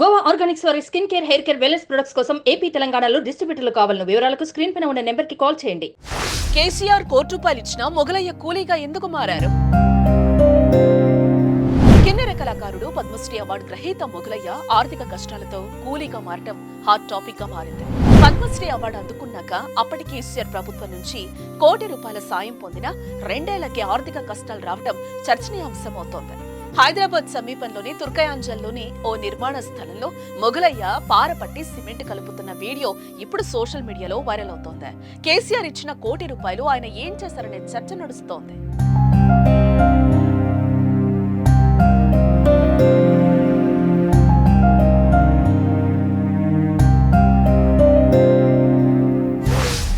Goa organics వారి skin care hair care wellness products కోసం AP తెలంగాణలో డిస్ట్రిబ్యూటర్లు కావాలను వివరాలకు స్క్రీన్ పైన ఉన్న నెంబర్కి కాల్ చేయండి. కేసీఆర్ కోటి రూపాయలు ఇచ్చిన మొగలయ్య కూలీగా ఎందుకు మారారు? కిన్నెర కళాకారుడు పద్మశ్రీ అవార్డు గ్రహీత మొగలయ్య ఆర్థిక కష్టాలతో కూలీగా మారటం హాట్ టాపిక్గా మారింది. పద్మశ్రీ అవార్డు అందుకున్నాక అప్పటి కేసీఆర్ ప్రభుత్వం నుంచి కోటి రూపాయల సాయం పొందిన రెండేళ్ళకి ఆర్థిక కష్టాలు రావటం చర్చనీయాంశమవుతోంది. హైదరాబాద్ సమీపంలోని తుర్కయాంజల్లోని ఓ నిర్మాణ స్థలంలో మొగలయ్య పారపట్టి సిమెంట్ కలుపుతున్న వీడియో ఇప్పుడు సోషల్ మీడియాలో వైరల్ అవుతోంది. కేసీఆర్ ఇచ్చిన కోటి రూపాయలు ఆయన ఏం చేశారనే చర్చ నడుస్తోంది.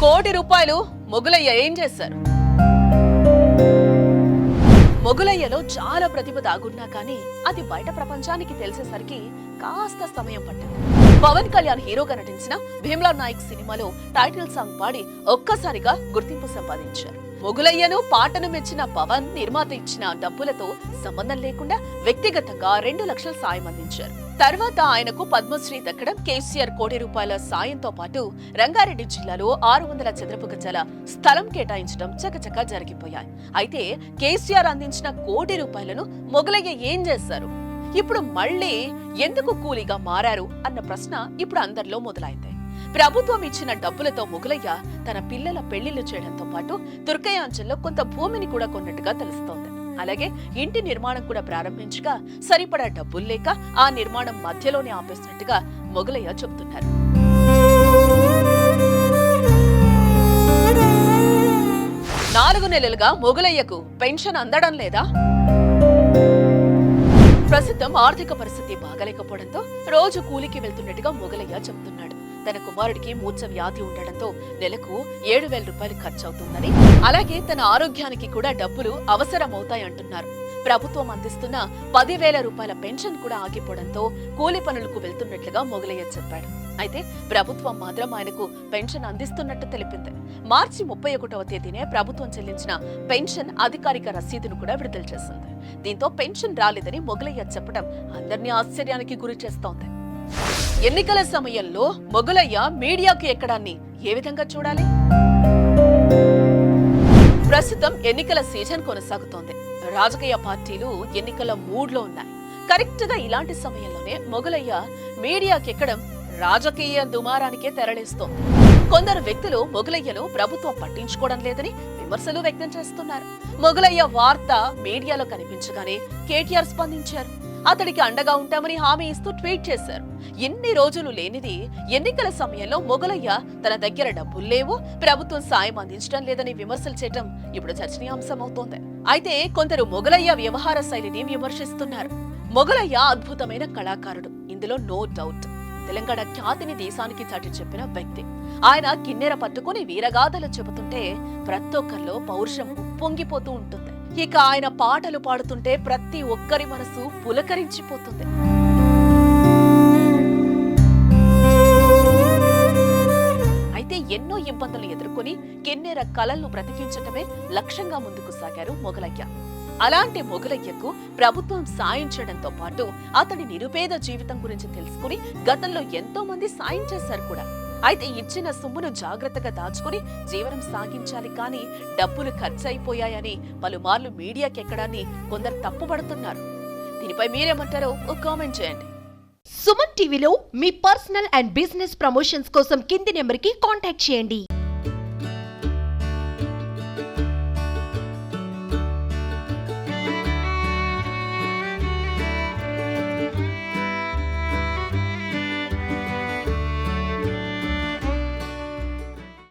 కోటి రూపాయలు మొగులయ్య ఏం చేశారు? మొగులయ్యలో చాలా ప్రతిభ దాగున్నా కానీ అది బయట ప్రపంచానికి తెలిసేసరికి కాస్త సమయం పట్టింది. పవన్ కళ్యాణ్ హీరోగా నటించిన భీమ్లా నాయక్ సినిమాలో టైటిల్ సాంగ్ పాడి ఒక్కసారిగా గుర్తింపు సంపాదించారు. మొగులయ్యను పాటను మెచ్చిన పవన్ నిర్మాత ఇచ్చిన డబ్బులతో సంబంధం లేకుండా వ్యక్తిగతంగా రెండు లక్షల సాయం అందించారు. తర్వాత ఆయనకు పద్మశ్రీ దక్కడం కేసీఆర్ కోటి రూపాయల సాయంతో పాటు రంగారెడ్డి జిల్లాలో ఆరు వందల చదరపు గజాల స్థలం కేటాయించడం చకచకా జరిగిపోయాయి. అయితే కేసీఆర్ అందించిన కోటి రూపాయలను మొగలయ్య ఏం చేశారు? ఇప్పుడు మళ్ళీ ఎందుకు కూలీగా మారారు అన్న ప్రశ్న ఇప్పుడు అందరిలో మొదలైంది. ప్రభుత్వం ఇచ్చిన డబ్బులతో మొగలయ్య తన పిల్లల పెళ్ళిళ్ళు చేయడంతో పాటు తుర్కయాంచల్లో కొంత భూమిని కూడా కొన్నట్టుగా తెలుస్తోంది. అలాగే ఇంటి నిర్మాణం కూడా ప్రారంభించగా సరిపడా డబ్బులు లేక ఆ నిర్మాణం మధ్యలోనే ఆపేసినట్టుగా మొగలయ్య చెబుతున్నారు. నాలుగు నెలలుగా మొగలయ్యకు పెన్షన్ అందడం లేదా? ప్రస్తుతం ఆర్థిక పరిస్థితి బాగలేకపోవడంతో రోజు కూలికి వెళ్తున్నట్టుగా మొగలయ్య చెబుతున్నాడు. తన కుమారుడికి మూర్ఛ వ్యాధి ఉండడంతో నెలకు ఏడు వేల రూపాయలు ఖర్చవుతుందని అలాగే తన ఆరోగ్యానికి కూడా డబ్బులు అవసరమవుతాయంటున్నారు ప్రభుత్వం అందిస్తున్న పదివేల రూపాయల పెన్షన్ కూడా ఆగిపోవడంతో కూలి పనులకు వెళ్తున్నట్లుగా మొగలయ్య చెప్పాడు. అయితే ప్రభుత్వం మాత్రం ఆయనకు పెన్షన్ అందిస్తున్నట్టు తెలిపింది. మార్చి ముప్పై ఒకటవ తేదీనే ప్రభుత్వం చెల్లించిన పెన్షన్ అధికారిక రసీదును కూడా విడుదల చేసింది. దీంతో పెన్షన్ రాలేదని మొగలయ్య చెప్పడం అందరినీ ఆశ్చర్యానికి గురి చేస్తోంది. ఎన్నికల సమయంలో మొగలయ్య మీడియాకు ఎక్కడాన్ని ఏ విధంగా చూడాలి? ప్రస్తుతం ఎన్నికల సీజన్ కొనసాగుతోంది. రాజకీయ పార్టీలు ఎన్నికల మూడ్లో ఉన్నాయి. కరెక్ట్గా ఇలాంటి సమయంలోనే మొగలయ్య మీడియాకి ఎక్కడం రాజకీయ దుమారానికే తెరలేస్తోంది. కొందరు వ్యక్తులు మొగలయ్యను ప్రభుత్వం పట్టించుకోవడం లేదని విమర్శలు వ్యక్తం చేస్తున్నారు. మొగలయ్య వార్త మీడియాలో కనిపించగానే కేటీఆర్ స్పందించారు. అతడికి అండగా ఉంటామని హామీ ఇస్తూ ట్వీట్ చేశారు. ఎన్ని రోజులు లేనిది ఎన్నికల సమయంలో మొగలయ్య తన దగ్గర డబ్బులు లేవు ప్రభుత్వం సాయం అందించడం లేదని విమర్శలు చేయటం ఇప్పుడు చర్చనీయాంశమవుతోంది. అయితే కొందరు మొగలయ్య వ్యవహార శైలిని విమర్శిస్తున్నారు. మొగలయ్య అద్భుతమైన కళాకారుడు. ఇందులో నో డౌట్ తెలంగాణ ఖ్యాతిని దేశానికి చాటి చెప్పిన వ్యక్తి. ఆయన కిన్నెర పట్టుకుని వీరగాథలు చెబుతుంటే ప్రతి ఒక్కరిలో పౌరుషం ఉప్పొంగిపోతూ ఉంటుంది. ఇక ఆయన పాటలు పాడుతుంటే ప్రతి ఒక్కరి మనసు పులకరించిపోతుంది. అయితే ఎన్నో ఇబ్బందులు ఎదుర్కొని కిన్నెర కళలను బ్రతికించటమే లక్ష్యంగా ముందుకు సాగారు మొగలయ్య అలాంటి మొగలయ్యకు ప్రభుత్వం సాయం చేయడంతో పాటు అతడి నిరుపేద జీవితం గురించి తెలుసుకుని గతంలో ఎంతో మంది సాయం చేశారు కూడా. అయితే ఇచ్చిన సొమ్మును జాగ్రత్తగా దాచుకుని జీవనం సాగించాలి కానీ డబ్బులు ఖర్చయిపోయాయని పలుమార్లు మీడియాకి ఎక్కడాన్ని కొందరు తప్పుపడుతున్నారు. దీనిపై మీరేమంటారో ఓ కామెంట్ చేయండి. సుమన్ టీవీలో మీ పర్సనల్ అండ్ బిజినెస్ ప్రమోషన్స్ కోసం కింది నెంబర్కి కాంటాక్ట్ చేయండి.